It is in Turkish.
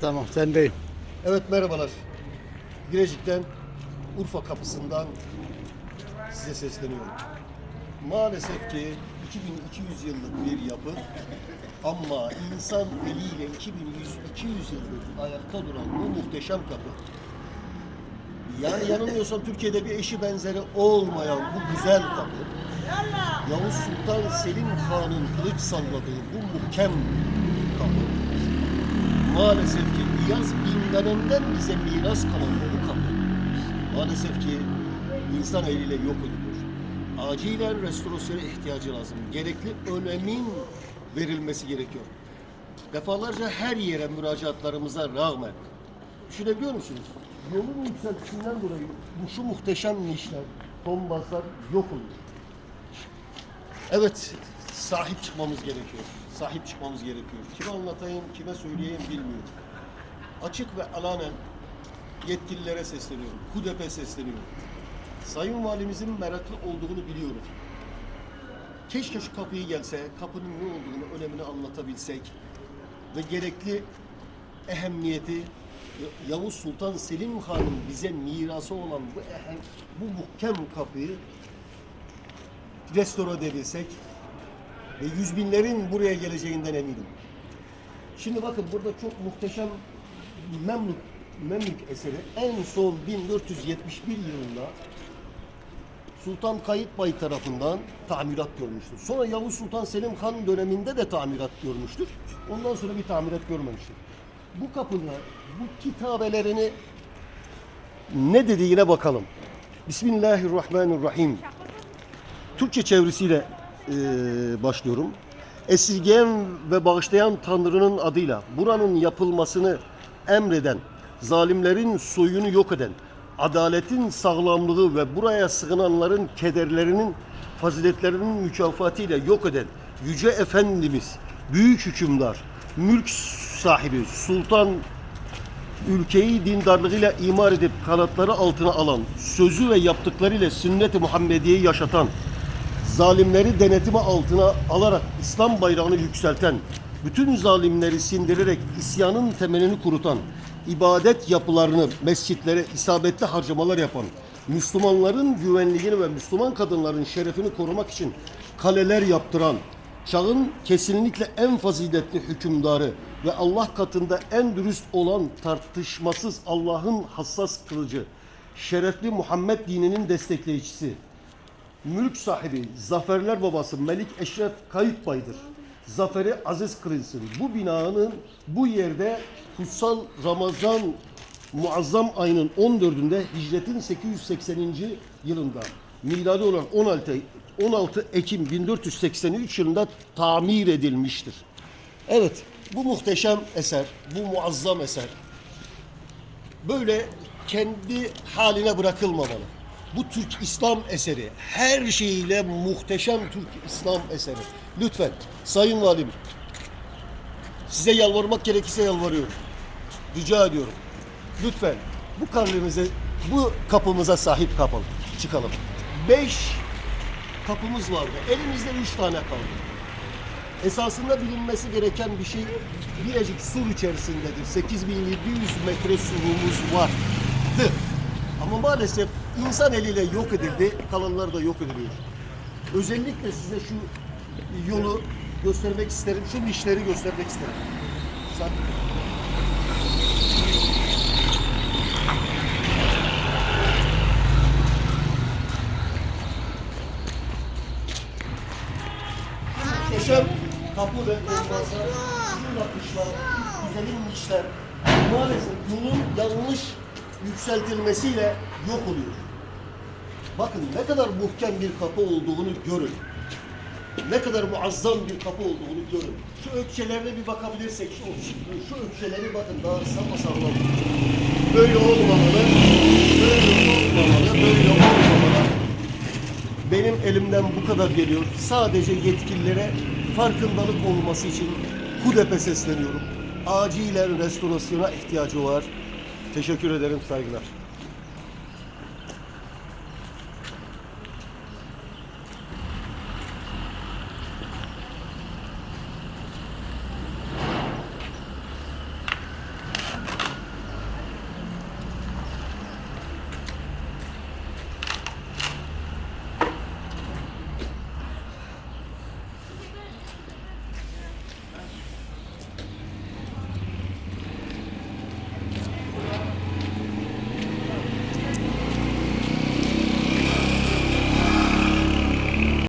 Tamam sendeyim. Evet merhabalar. Birecik'ten Urfa kapısından size sesleniyorum. Maalesef ki 2200 yıllık bir yapı ama insan eliyle 2100 200 yıldır ayakta duran bu muhteşem kapı. Yani yanılmıyorsam Türkiye'de bir eşi benzeri olmayan bu güzel kapı. Yavuz Sultan Selim Han'ın kılıç salladığı bu muhkem kapı maalesef ki İyaz bin dönemden bize miras kalan bu kapı maalesef ki insan eliyle yok ediliyor. Acilen restorasyona ihtiyacı lazım. Gerekli önemin verilmesi gerekiyor. Defalarca her yere müracaatlarımıza rağmen düşünebiliyor musunuz? Yolun yükseltisinden dolayı bu şu muhteşem nişler, tombazlar yok oluyor. Evet, sahip çıkmamız gerekiyor. Sahip çıkmamız gerekiyor. Kime anlatayım, kime söyleyeyim bilmiyorum. Açık ve alanen yetkililere sesleniyorum. KUDEP'e sesleniyorum. Sayın Valimizin meraklı olduğunu biliyorum. Keşke şu kapıyı gelse, kapının ne olduğunu, önemini anlatabilsek ve gerekli ehemmiyeti Yavuz Sultan Selim Han'ın bize mirası olan bu ehem, bu muhkem kapıyı restore edebilsek ve yüz binlerin buraya geleceğinden eminim. Şimdi bakın burada çok muhteşem Memlük, Memlük eseri en son 1471 yılında Sultan Kayıtbay tarafından tamirat görmüştür. Sonra Yavuz Sultan Selim Han döneminde de tamirat görmüştür. Ondan sonra bir tamirat görmemiştir. Bu kapının bu kitabelerini ne dediğine bakalım. Bismillahirrahmanirrahim. Türkçe çevirisiyle e, başlıyorum. Esirgeyen ve bağışlayan Tanrı'nın adıyla buranın yapılmasını emreden, zalimlerin soyunu yok eden, adaletin sağlamlığı ve buraya sığınanların kederlerinin, faziletlerinin mükafatıyla yok eden Yüce Efendimiz, Büyük Hükümdar, Mülk sahibi, Sultan ülkeyi dindarlığıyla imar edip kanatları altına alan, sözü ve yaptıklarıyla sünnet-i Muhammediye'yi yaşatan, zalimleri denetimi altına alarak İslam bayrağını yükselten, bütün zalimleri sindirerek isyanın temelini kurutan, ibadet yapılarını mescitlere isabetli harcamalar yapan, Müslümanların güvenliğini ve Müslüman kadınların şerefini korumak için kaleler yaptıran, çağın kesinlikle en faziletli hükümdarı ve Allah katında en dürüst olan tartışmasız Allah'ın hassas kılıcı, şerefli Muhammed dininin destekleyicisi, mülk sahibi, zaferler babası Melik Eşref Kayıkbay'dır. Zaferi aziz kılınsın. Bu binanın bu yerde kutsal Ramazan muazzam ayının 14'ünde hicretin 880. yılında miladi olan 16 16 Ekim 1483 yılında tamir edilmiştir. Evet, bu muhteşem eser, bu muazzam eser böyle kendi haline bırakılmamalı. Bu Türk İslam eseri, her şeyiyle muhteşem Türk İslam eseri. Lütfen Sayın Valim, size yalvarmak gerekirse yalvarıyorum. Rica ediyorum. Lütfen bu karnemize, bu kapımıza sahip kapalım, çıkalım. Beş kapımız vardı. Elimizde üç tane kaldı. Esasında bilinmesi gereken bir şey Birecik sur içerisindedir. 8700 metre surumuz vardı. Ama maalesef insan eliyle yok edildi, kalanlar da yok ediliyor. Özellikle size şu yolu göstermek isterim, şu nişleri göstermek isterim. Sen... Muhteşem kapı ve bakışlar, güzelim nişler maalesef yolun yanlış yükseltilmesiyle yok oluyor. Bakın ne kadar muhkem bir kapı olduğunu görün. Ne kadar muazzam bir kapı olduğunu görün. Şu ökçelerine bir bakabilirsek, şu, şu ökçeleri bakın daha sağlam. Böyle olmamalı, böyle olmamalı, böyle olmamalı. Benim elimden bu kadar geliyor. Sadece yetkililere farkındalık olması için KUDEP'e sesleniyorum. Acilen restorasyona ihtiyacı var. Teşekkür ederim, saygılar.